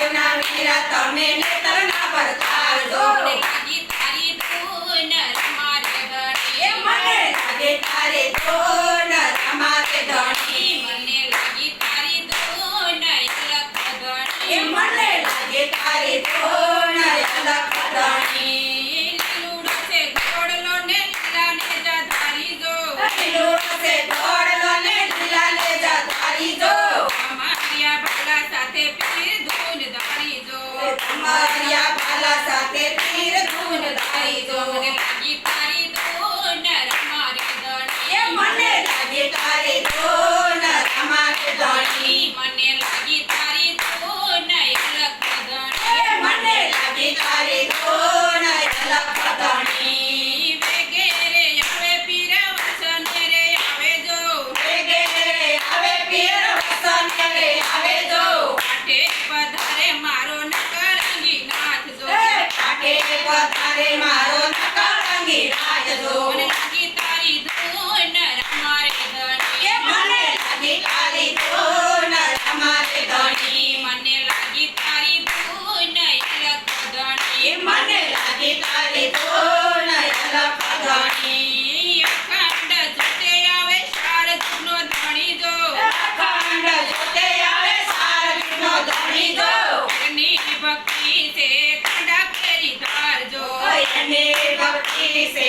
વાયુના વીરા તમે ને તરના ભરતાર જોને मारिया बाला साथे तीर धुन दाई जोने लागी ભક્તિ સે કાંડા કેરી ધારજો. ભક્તિ સે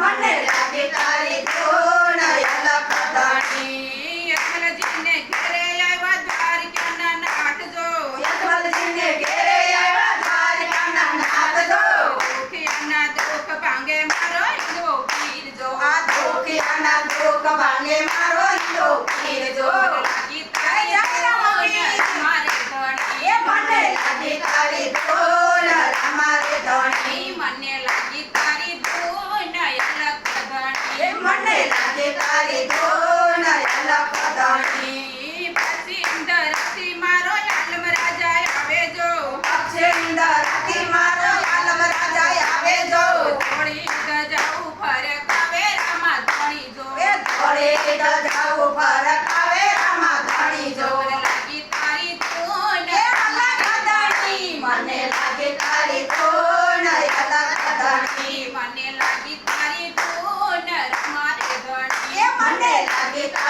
મને લાગે તારી કોણાયાલા પતાણી યશવલજીને ઘેરે આવ્યા દ્વારકાના નાથજો. યશવલજીને ઘેરે આવ્યા દ્વારકાના નાથજો. દુખિયાના દુખ ભાંગે મારો ઈંડો પીરજો. આ દુખિયાના દુખ ભાંગે મારો ઈંડો પીરજો.